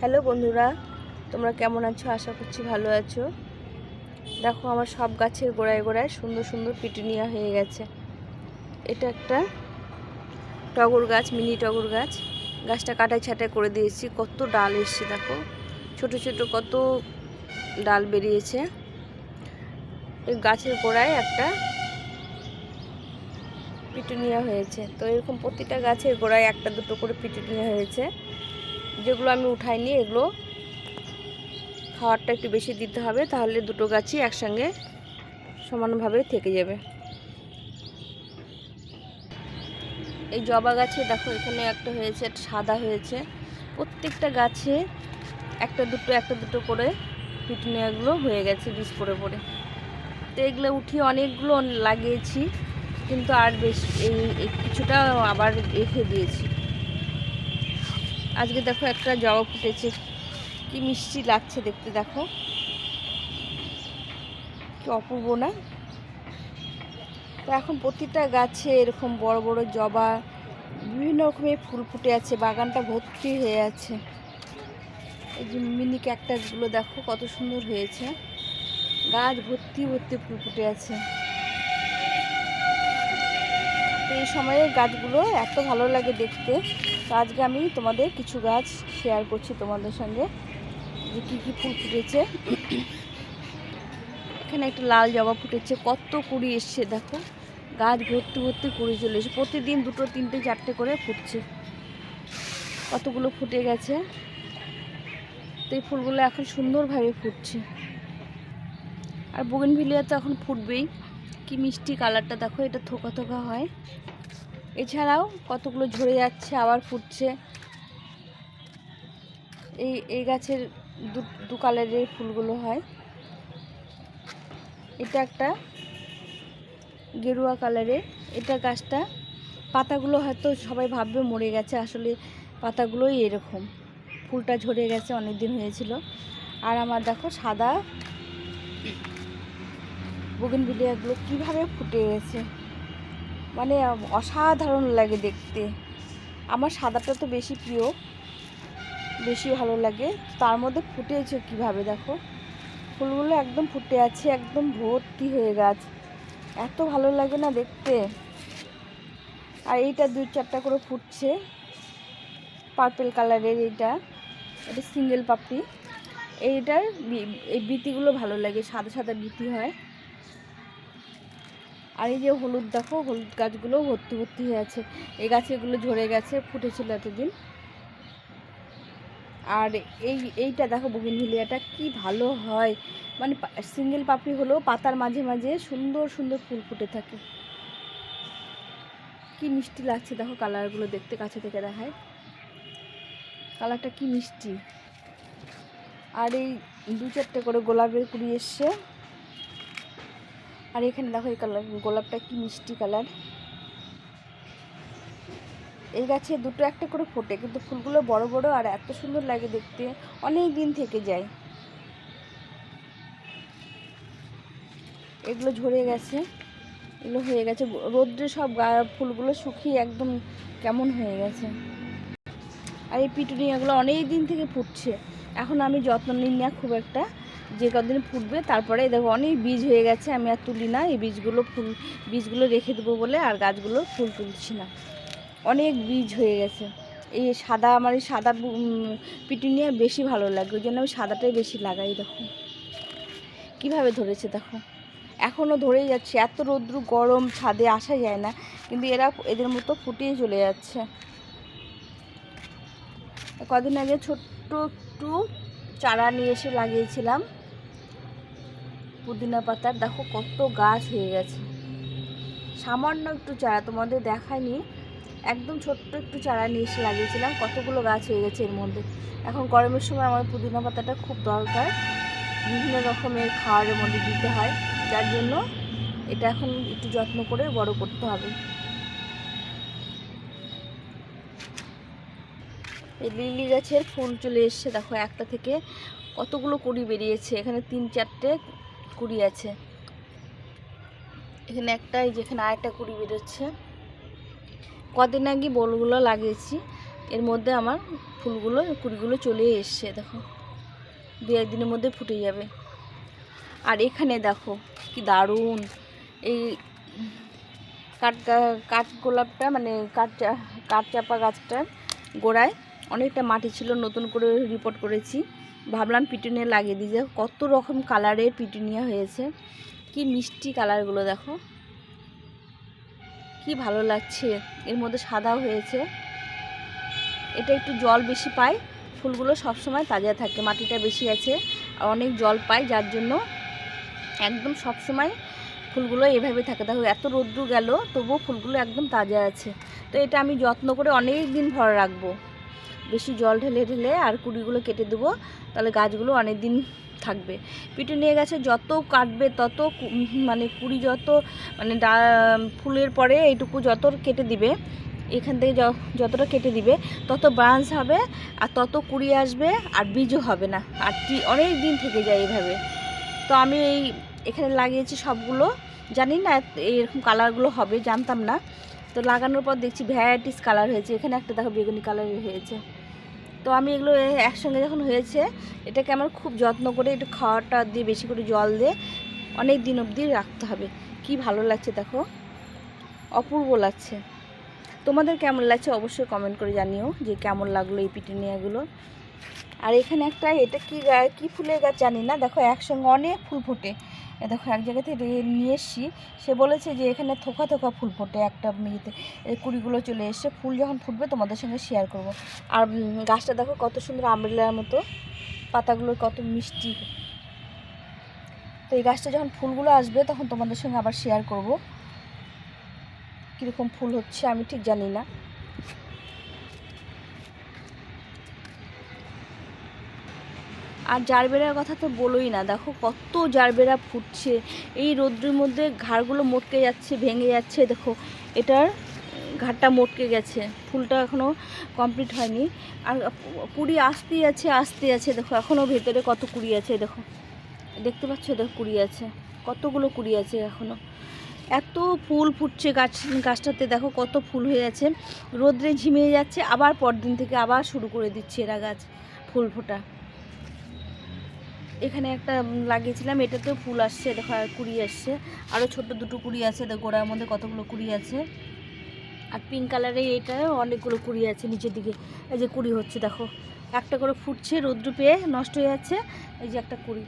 Hello বন্ধুরা, তোমরা কেমন আছো? আশা করছি ভালো আছো। দেখো, আমার সব গাছের গোড়ায় গোড়ায় সুন্দর সুন্দর পিটুনিয়া হয়ে গেছে। এটা একটা টগর গাছ, মিনি টগর গাছ। গাছটা কাটাই ছাটাই করে দিয়েছি। কত ডাল এসছে, দেখো। ছোট ছোট কত ডাল বেরিয়েছে। এই গাছের গোড়ায় একটা পিটুনিয়া হয়েছে। তো এরকম প্রতিটা গাছের গোড়ায় একটা দুটো করে পিটুনিয়া হয়েছে। যেগুলো আমি উঠাইনি, এগুলো খাওয়ারটা একটু বেশি দিতে হবে, তাহলে দুটো গাছই একসঙ্গে সমানভাবে থেকে যাবে। এই জবা গাছে দেখো, এখানে একটা হয়েছে, একটা সাদা হয়েছে। প্রত্যেকটা গাছে একটা দুটো একটা দুটো করে পিটুনিয়াগুলো হয়ে গেছে, বীজ পড়ে পড়ে। তো এগুলো উঠিয়ে অনেকগুলো লাগিয়েছি, কিন্তু আর বেশ এই কিছুটা আবার রেখে দিয়েছি। আজকে দেখো একটা জবা ফুটেছে। কি মিষ্টি লাগছে দেখতে, দেখো। কি অপূর্ব, না? তো এখন প্রতিটা গাছে এরকম বড় বড় জবা, বিভিন্ন রকমের ফুল ফুটে আছে, বাগানটা ভর্তি হয়ে আছে। এই যে মিনি ক্যাকটাসগুলো দেখো, কত সুন্দর হয়েছে। গাছ ভর্তি ভর্তি ফুল ফুটে আছে। এই সময়ে গাছগুলো এত ভালো লাগে দেখতে। আজকে আমি তোমাদের কিছু গাছ শেয়ার করছি তোমাদের সঙ্গে যে কী কী ফুল ফুটেছে। এখানে একটা লাল জবা ফুটেছে, কত কুড়ি এসছে দেখো। গাছ ভর্তি ভর্তি কুড়ি চলে এসে প্রতিদিন দুটো, তিনটে, চারটে করে ফুটছে। কতগুলো ফুটে গেছে। তো এই ফুলগুলো এখন সুন্দরভাবে ফুটছে। আর বগেনভিলিয়া তো এখন ফুটবেই। কি মিষ্টি কালারটা দেখো, এটা থোকা থোকা হয়। এছাড়াও কতগুলো ঝরে যাচ্ছে, আবার ফুটছে। এই এই গাছের দু দু কালারের ফুলগুলো হয়। এটা একটা গেরুয়া কালারের এটা গাছটা, পাতাগুলো হয়তো সবাই ভাববে মরে গেছে, আসলে পাতাগুলোই এরকম। ফুলটা ঝরে গেছে অনেক দিন হয়েছিল। আর আমার দেখো সাদা বুগেনভিলিয়াগুলো কীভাবে ফুটে গেছে। মানে অসাধারণ লাগে দেখতে। আমার সাদাটা তো বেশি প্রিয়, বেশি ভালো লাগে। তার মধ্যে ফুটেছে কীভাবে দেখো? ফুলগুলো একদম ফুটে আছে, একদম ভর্তি হয়ে গাছ। এত ভালো লাগে না দেখতে। আর এইটা দুই চারটা করে ফুটছে। পার্পেল কালারের এইটা। এটা সিঙ্গেল পাপড়ি। এইটার এই বিতিগুলো ভালো লাগে, সাদা সাদা বিতি হয়। আর এই যে হলুদ দেখো, হলুদ গাছগুলো ভর্তি ভর্তি হয়ে আছে। এই গাছগুলো ঝরে গেছে, ফুটেছিল এতদিন। আর এই, এইটা দেখো বহিন বগিনভিলিয়াটা কি ভালো হয়। মানে সিঙ্গেল পাপড়ি হলেও পাতার মাঝে মাঝে সুন্দর সুন্দর ফুল ফুটে থাকে। কি মিষ্টি লাগছে দেখো কালারগুলো দেখতে কাছে থেকে দেখায়। কালারটা কি মিষ্টি। আর এই দু চারটে করে গোলাপের কুড়ি এসছে। আর এখানে দেখো এই কালার, গোলাপটা কি মিষ্টি কালার। এই গাছে দুটো একটা করে ফোটে, কিন্তু ফুলগুলো বড় বড় আর এত সুন্দর লাগে দেখতে। অনেক দিন থেকে যায়। এগুলো ঝরে গেছে। এগুলো হয়ে গেছে। রোদ্রে সব ফুলগুলো শুকিয়ে একদম কেমন হয়ে গেছে। আর এই পিটুনিয়াগুলো অনেক দিন থেকে ফুটছে। এখন আমি যত্ন নিই না খুব একটা। যে কদিন ফুটবে, তারপরে দেখো অনেক বীজ হয়ে গেছে, আমি আর তুলি না। এই বীজগুলো ফুল, বীজগুলো রেখে দেবো বলে আর গাছগুলো ফুল তুলছি না। অনেক বীজ হয়ে গেছে। এই সাদা, আমার এই সাদা পিটুনিয়া বেশি ভালো লাগে। ওই জন্য আমি সাদাটাই বেশি লাগাই দেখো। কীভাবে ধরেছে দেখো? এখনও ধরেই যাচ্ছে। এত রৌদ্র, গরম, ছাদে আসা যায় না। কিন্তু এরা এদের মতো ফুটিয়ে চলে যাচ্ছে। কদিন আগে ছোট্ট একটু চারা নিয়ে এসে লাগিয়েছিলাম। পুদিনা পাতার দেখো কত গাছ হয়ে গেছে। সামান্য একটু চারা তোমাদের দেখায়নি একদম ছোট্ট একটু চারা নিয়ে এসে লাগিয়েছিলাম, কতগুলো গাছ হয়ে গেছে এর মধ্যে। এখন গরমের সময় আমার পুদিনা পাতাটা খুব দরকার, বিভিন্ন রকমের খাবারের মধ্যে দিতে হয়, যার জন্য এটা এখন একটু যত্ন করে বড় করতে হবে। এই লিলি গাছের ফুল চলে এসছে। দেখো, একটা থেকে কতগুলো কুড়ি বেরিয়েছে? এখানে তিন, চারটে কুড়ি আছে। এখানে একটা, এই যেখানে আরেকটা কুড়ি বেরোচ্ছে। কদিন আগে বলগুলো লাগিয়েছি। এর মধ্যে আমার ফুলগুলো, কুড়িগুলো চলে এসছে, দেখো। দু একদিনের মধ্যে ফুটে যাবে। আর এখানে দেখো, কি দারুণ! এই কাঠ কাঠ গোলাপটা মানে কাঠ কাঠ চাপা গাছটার গোড়ায় অনেকটা মাটি ছিল, নতুন করে রিপোর্ট করেছি। ভাবলাম পিটুনিয়া লাগিয়ে দিই। যে কত রকম কালারের পিটুনিয়া হয়েছে। কি মিষ্টি কালারগুলো দেখো। কি ভালো লাগছে। এর মধ্যে সাদাও হয়েছে। এটা একটু জল বেশি পায়। ফুলগুলো সবসময় তাজা থাকে, মাটিটা বেশি আছে। আর অনেক জল পায়, যার জন্য একদম সবসময় ফুলগুলো এভাবে থাকে। দেখো, এত রোদ্দু গেল, তবুও ফুলগুলো একদম তাজা আছে। তো এটা আমি যত্ন করে অনেক দিন ভরে রাখব। বেশি জল ঢেলে ঢেলে আর কুড়িগুলো কেটে দেবো, তাহলে গাছগুলো অনেক দিন থাকবে পিটুনিয়া গাছে যত কাটবে, তত মানে কুড়ি যত মানে ডা- ফুলের পরে এইটুকু যত কেটে দিবে, এখান থেকে যতটা কেটে দিবে, তত ব্রাঞ্চ হবে আর তত কুড়ি আসবে আর বীজও হবে না। আর অনেক দিন থেকে যায় এইভাবে তো আমি এই, এখানে লাগিয়েছি সবগুলো। জানি না এরকম কালারগুলো হবে, জানতাম না। তো লাগানোর পর দেখছি ভ্যারাইটিস কালার হয়েছে। এখানে একটা দেখো বেগুনি কালার হয়েছে। তো আমি এগুলো একসঙ্গে যখন হয়েছে, এটাকে আমার খুব যত্ন করে একটু খাওয়াটা দিয়ে, বেশি করে জল দিয়ে অনেক দিন অবধি রাখতে হবে। কি ভালো লাগছে দেখো। অপূর্ব লাগছে। তোমাদের কেমন লাগছে অবশ্যই কমেন্ট করে জানিও যে কেমন লাগল এই পিটুনিয়াগুলো। আর এখানে একটা, এটা কি কি ফুলের গাছ জানি না, দেখো একসঙ্গে অনেক ফুল ফোটে। এ দেখো, এক জায়গা থেকে নিয়ে এসছি। সে বলেছে যে, এখানে থোকা থোকা ফুল ফোটে। একটা এই কুড়িগুলো চলে এসছে। ফুল যখন ফুটবে তোমাদের সঙ্গে শেয়ার করব। আর গাছটা দেখো কত সুন্দর আমব্রেলার মতো। পাতাগুলো কত মিষ্টি। তো এই গাছটা যখন ফুলগুলো আসবে, তখন তোমাদের সঙ্গে আবার শেয়ার করব। কীরকম ফুল হচ্ছে আমি ঠিক জানি না। আর জারবেরার কথা তো বলোই না। দেখো কত জারবেরা ফুটছে। এই রোদ্রের মধ্যে ঘাড়গুলো মটকে যাচ্ছে, ভেঙে যাচ্ছে। দেখো, এটার ঘাটটা মটকে গেছে। ফুলটা এখনও কমপ্লিট হয়নি। আর কুড়ি আসতেই আছে, আসতে আছে। দেখো এখনও ভেতরে কত কুড়ি আছে, দেখো। দেখতে পাচ্ছ, দেখো, কুড়ি আছে। কতগুলো কুড়ি আছে এখনও এত ফুল ফুটছে গাছ, গাছটাতে। দেখো, কত ফুল হয়ে আছে রোদ্রে ঝিমিয়ে যাচ্ছে। আবার পরদিন থেকে আবার শুরু করে দিচ্ছে এরা গাছ, ফুল ফোটা। এখানে একটা লাগিয়েছিলাম, এটাতেও ফুল আসছে, দেখো, আর কুড়ি আসছে। আরও ছোট দুটো কুড়ি আছে, দেখো গোড়ার মধ্যে কতগুলো কুড়ি আছে। আর পিঙ্ক কালারের এটাও অনেকগুলো কুড়ি আছে নিচের দিকে। এই যে কুড়ি হচ্ছে, দেখো। একটা করে ফুটছে, রৌদ্র পেয়ে নষ্ট হয়ে যাচ্ছে। এই যে একটা কুড়ি।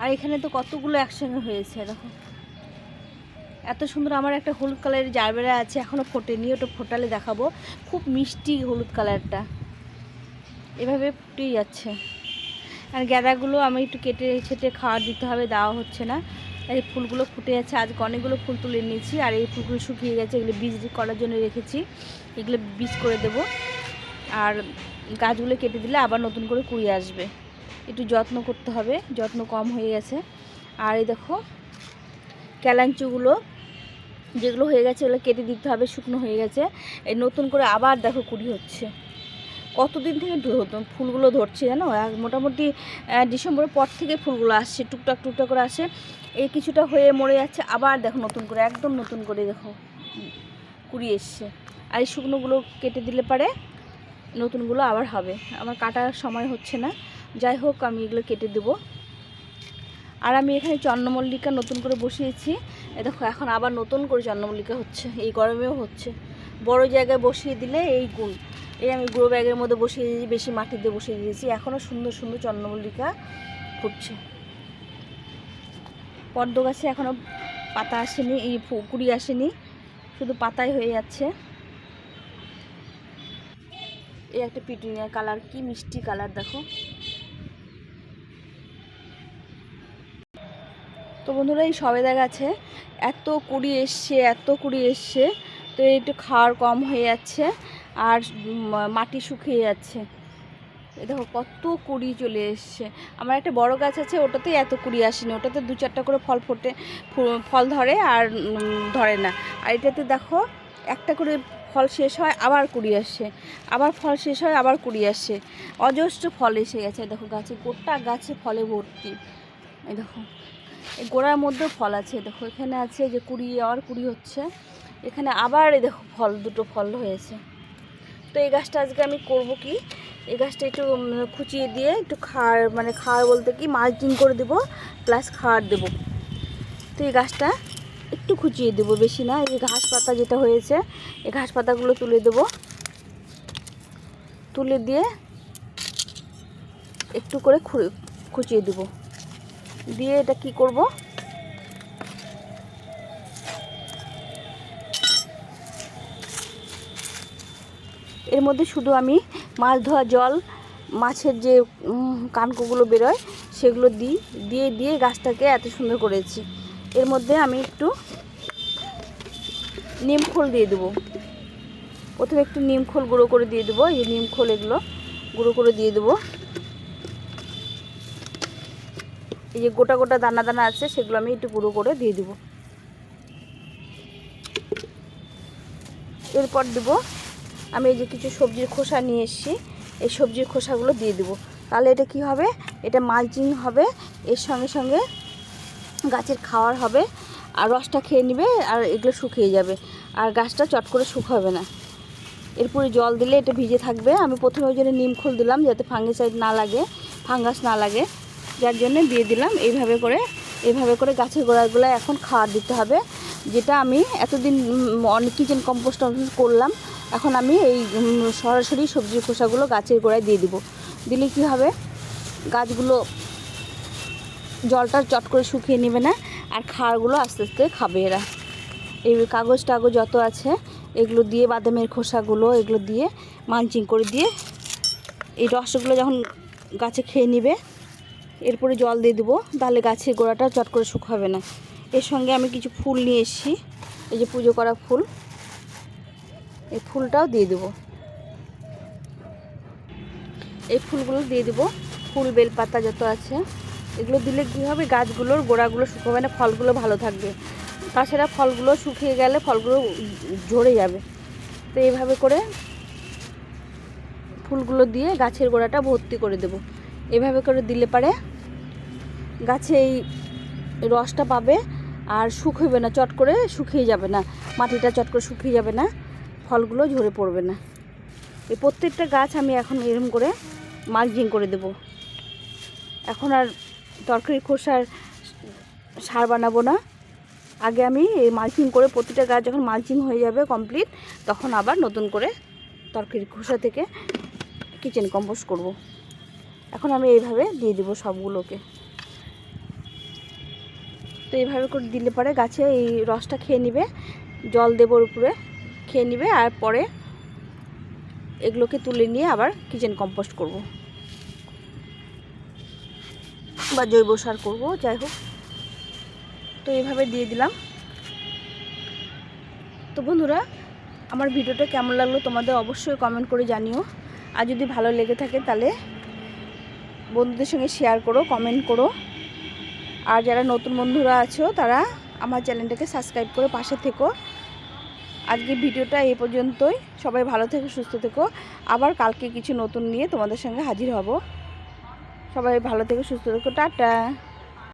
আর এখানে তো কতগুলো একসঙ্গে হয়েছে, দেখো। এত সুন্দর আমার একটা হলুদ কালারের জারবেরা আছে এখনও ফোটেনি, ওটা ফোটালে দেখাবো। খুব মিষ্টি হলুদ কালারটা। এভাবে ফুটেই যাচ্ছে। আর গ্যাদাগুলো আমি একটু কেটে ছেটে খাওয়ার দিতে হবে, দেওয়া হচ্ছে না। এই ফুলগুলো ফুটে যাচ্ছে আজকে অনেকগুলো ফুল তুলে নিয়েছি, আর এই ফুলগুলো শুকিয়ে গেছে, এগুলো বীজ করার জন্য রেখেছি। এগুলো বীজ করে দেব। আর গাছগুলো কেটে দিলে আবার নতুন করে কুড়িয়ে আসবে। একটু যত্ন করতে হবে, যত্ন কম হয়ে গেছে। আর এই দেখো ক্যালাঞ্চুগুলো যেগুলো হয়ে গেছে ওগুলো কেটে দিতে হবে, শুকনো হয়ে গেছে। এই নতুন করে আবার দেখো কুড়ি হচ্ছে। কতদিন থেকে ফুলগুলো ধরছে জানো? মোটামুটি ডিসেম্বরের পর থেকে ফুলগুলো আসছে, টুকটাক টুকটাক করে আসে এই কিছুটা হয়ে মরে যাচ্ছে, আবার দেখো নতুন করে, একদম নতুন করে দেখো কুড়ি এসছে। আর এই শুকনোগুলো কেটে দিলে পারে, নতুনগুলো আবার হবে। আমার কাটার সময় হচ্ছে না। যাই হোক, আমি এগুলো কেটে দেবো। আর আমি এখানে চন্দ্রমল্লিকা নতুন করে বসিয়েছি। দেখো, এখন আবার নতুন করে চন্দ্রমল্লিকা হচ্ছে, এই গরমেও হচ্ছে। বড় জায়গায় বসিয়ে দিলে এই গুণ। এই আমি গুঁড়ো ব্যাগের মধ্যে বসিয়ে দিয়েছি, বেশি মাটি দিয়ে বসিয়ে দিয়েছি। এখনও সুন্দর সুন্দর চন্দ্রমল্লিকা ফুটছে। পদ্ম গাছে এখনও পাতা আসেনি, এই কুড়ি আসেনি, শুধু পাতাই হয়ে যাচ্ছে। এই একটা পিটুনিয়া কালার, কি মিষ্টি কালার দেখো। তো বন্ধুরা এই সবেদা গাছে এত কুড়ি এসছে, এত কুড়ি এসছে, তো একটু খাওয়ার কম হয়ে যাচ্ছে আর মাটি শুকিয়ে যাচ্ছে। এই দেখো কত কুড়ি চলে এসছে। আমার একটা বড় গাছ আছে ওটাতে এত কুড়ি আসেনি, ওটাতে দু চারটা করে ফল ফোটে ফল ধরে আর ধরে না। আর এটাতে দেখো একটা করে ফল শেষ হয়, আবার কুড়ি আসছে, আবার ফল শেষ হয়, আবার কুড়ি আসছে। অজস্র ফল এসে গেছে, দেখো গাছে, গোটা গাছে ফলে ভর্তি। এই দেখো গোড়ার মধ্যেও ফল আছে দেখো, এখানে আছে যে কুড়ি আর কুড়ি হচ্ছে। এখানে আবার এই দেখো ফল, দুটো ফল হয়েছে। তো এই গাছটা আজকে আমি করব কি? এই গাছটা একটু খুচিয়ে দিয়ে একটু খাওয়ার মানে খাওয়ার বলতে কি, মালচিং করে দেবো, প্লাস খাওয়ার দেবো। তো এই গাছটা একটু খুচিয়ে দেবো, বেশি না, এই ঘাস পাতা যেটা হয়েছে, এই ঘাস পাতাগুলো তুলে দেবো। তুলে দিয়ে একটু করে খুচিয়ে দেবো। দিয়ে এটা কি করব? এর মধ্যে শুধু আমি মাছ ধোয়া জল, মাছের যে কানকোগুলো বেরোয়, সেগুলো দিই, দিয়ে দিয়ে গাছটাকে এত সুন্দর করেছি। এর মধ্যে আমি একটু নিম খোল দিয়ে দেবো। প্রথমে একটু নিম খোল গুঁড়ো করে দিয়ে দেবো, এই নিম খোল এগুলো গুঁড়ো করে দিয়ে দেবো। এই যে গোটা গোটা দানা দানা আছে, সেগুলো আমি একটু গুঁড়ো করে দিয়ে দেবো। এরপর দেবো, আমি এই যে কিছু সবজির খোসা নিয়ে এসেছি, এই সবজির খোসাগুলো দিয়ে দেবো। তাহলে এটা কি হবে? এটা মালচিং হবে, এর সঙ্গে সঙ্গে গাছের খাওয়ার হবে, আর রসটা খেয়ে নেবে, আর এগুলো শুকিয়ে যাবে। আর গাছটা চট করে শুকাবে না। এরপরে জল দিলে এটা ভিজে থাকবে। আমি প্রথমে ওই জন্য নিম খোল দিলাম, যাতে ফাঙ্গিসাইড না লাগে, ফাঙ্গাস না লাগে। যার জন্য দিয়ে দিলাম। এইভাবে করে এইভাবে করে গাছের গোড়াগুলো এখন খাওয়ার দিতে হবে। যেটা আমি এতদিন অনেক কিচেন কম্পোস্ট করলাম, এখন আমি এই সরাসরি সবজির খোসাগুলো গাছের গোড়ায় দিয়ে দিব। দিলে কি হবে? গাছগুলো জলটা চট করে শুকিয়ে নেবে না, আর খাওয়ারগুলো আস্তে আস্তে খাবে এরা। এই কাগজ টাগজ যত আছে, এগুলো দিয়ে বাদামের খোসাগুলো, এগুলো দিয়ে মানচিং করে দিয়ে, এই রসগুলো যখন গাছে খেয়ে নেবে এরপরে জল দিয়ে দেবো। তাহলে গাছের গোড়াটা চট করে শুকাবে না। এর সঙ্গে আমি কিছু ফুল নিয়ে এসেছি। এই যে পুজো করা ফুল। এই ফুলটাও দিয়ে দেবো। এই ফুলগুলো দিয়ে দেবো। ফুল, বেলপাতা যত আছে। এগুলো দিলে কী হবে? গাছগুলোর গোড়াগুলো শুকাবে না, ফলগুলো ভালো থাকবে। তাছাড়া ফলগুলো শুকিয়ে গেলে ফলগুলো ঝরে যাবে। তো এইভাবে করে ফুলগুলো দিয়ে গাছের গোড়াটা ভর্তি করে দেব। এভাবে করে দিলে পারে। গাছে এই রসটা পাবে আর শুকোবে না, চট করে শুকিয়ে যাবে না। মাটিটা চট করে শুকিয়ে যাবে না, ফলগুলো ঝরে পড়বে না। এই প্রত্যেকটা গাছ আমি এখন এরকম করে মার্জিং করে দেব। এখন আর তরকারি খোসার সার বানাবো না। আগে আমি এই মালচিং করে প্রতিটা গাছ যখন মালচিং হয়ে যাবে কমপ্লিট, তখন আবার নতুন করে তরকারি খোসা থেকে কিচেন কম্পোস্ট করব। এখন আমি এইভাবে দিয়ে দেবো সবগুলোকে। তো এইভাবে করে দিলে পরে গাছে এই রসটা খেয়ে নিবে, জল দেবোর উপরে, খেয়ে নিবে আর পরে এগুলোকে তুলে নিয়ে আবার কিচেন কম্পোস্ট করব। বা জৈব সার করব, যাই হোক। তো এইভাবে দিয়ে দিলাম। তো বন্ধুরা, আমার ভিডিওটা কেমন লাগল তোমাদের অবশ্যই কমেন্ট করে জানিও। আর যদি ভালো লেগে থাকে তাহলে বন্ধুদের সঙ্গে শেয়ার করো কমেন্ট করো। আর যারা নতুন বন্ধুরা আছো, তারা আমার চ্যানেলটাকে সাবস্ক্রাইব করে পাশে থেকো। আজকে ভিডিওটা এ পর্যন্তই। সবাই ভালো থেকো, সুস্থ থেকো। আবার কালকে কিছু নতুন নিয়ে তোমাদের সঙ্গে হাজির হব। সবাই ভালো থেকো, সুস্থ থেকো। টাটা!